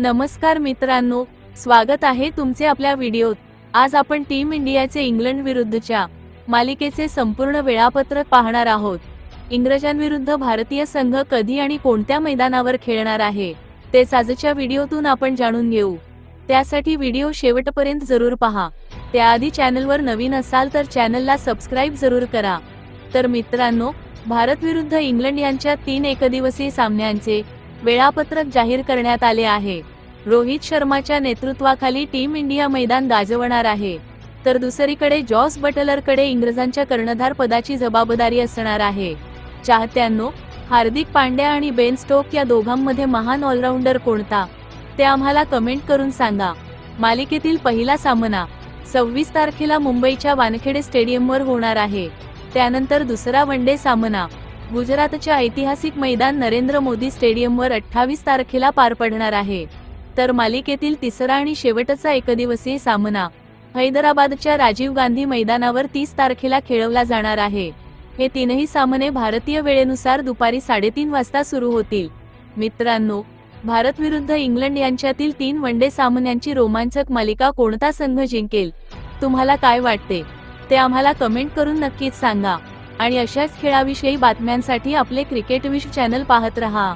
नमस्कार मित्रांनो स्वागत आहे तुमचे आपल्या व्हिडिओत. आज आपण टीम इंडियाचे इंग्लंड विरुद्धच्या मालिकेचे संपूर्ण वेळापत्रक पाहणार आहोत. इंग्रजांविरुद्ध भारतीय संघ कधी आणि कोणत्या मैदानावर खेळणार आहे ते आजच्या व्हिडिओतून आपण जाणून घेऊ. त्यासाठी व्हिडिओ शेवटपर्यंत जरूर पहा. त्याआधी चॅनलवर नवीन असाल तर चॅनलला सबस्क्राईब जरूर करा. तर मित्रांनो भारत विरुद्ध इंग्लंड यांच्या तीन एकदिवसीय सामन्यांचे वेळापत्रक जाहीर करण्यात आले आहे. रोहित शर्माच्या नेतृत्वाखाली टीम इंडिया मैदान गाजवणार आहे. तर दुसरीकडे जॉस बटलरकडे इंग्रजांच्या कर्णधार पदाची जबाबदारी असणार आहे. चाहत्यांनो हार्दिक पांड्या आणि बेन स्टोक या दोघांमध्ये महान ऑलराऊंडर कोणता? ते आम्हाला कमेंट करून सांगा. मालिकेतील पहिला सामना सव्वीस तारखेला मुंबईच्या वानखेडे स्टेडियमवर होणार आहे. त्यानंतर दुसरा वनडे सामना. गुजरातच्या ऐतिहासिक मैदान नरेंद्र मोदी स्टेडियमवर अठ्ठावीस तारखेला पार पडणार आहे. तर मालिकेतील तिसरा आणि शेवटचा एकदिवसीय सामना हैदराबादच्या राजीव गांधी मैदानावर तीस तारखेला खेळवला जाणार आहे. हे तीनही सामने भारतीय वेळेनुसार दुपारी साडेतीन वाजता सुरू होतील. मित्रांनो भारत विरुद्ध इंग्लंड यांच्यातील तीन वनडे सामन्यांची रोमांचक मालिका कोणता संघ जिंकेल? तुम्हाला काय वाटते? ते आम्हाला कमेंट करून नक्कीच सांगा. आणि अशाच खेळाविषयी बातम्यांसाठी आपले क्रिकेट विश चॅनल पाहत रहा.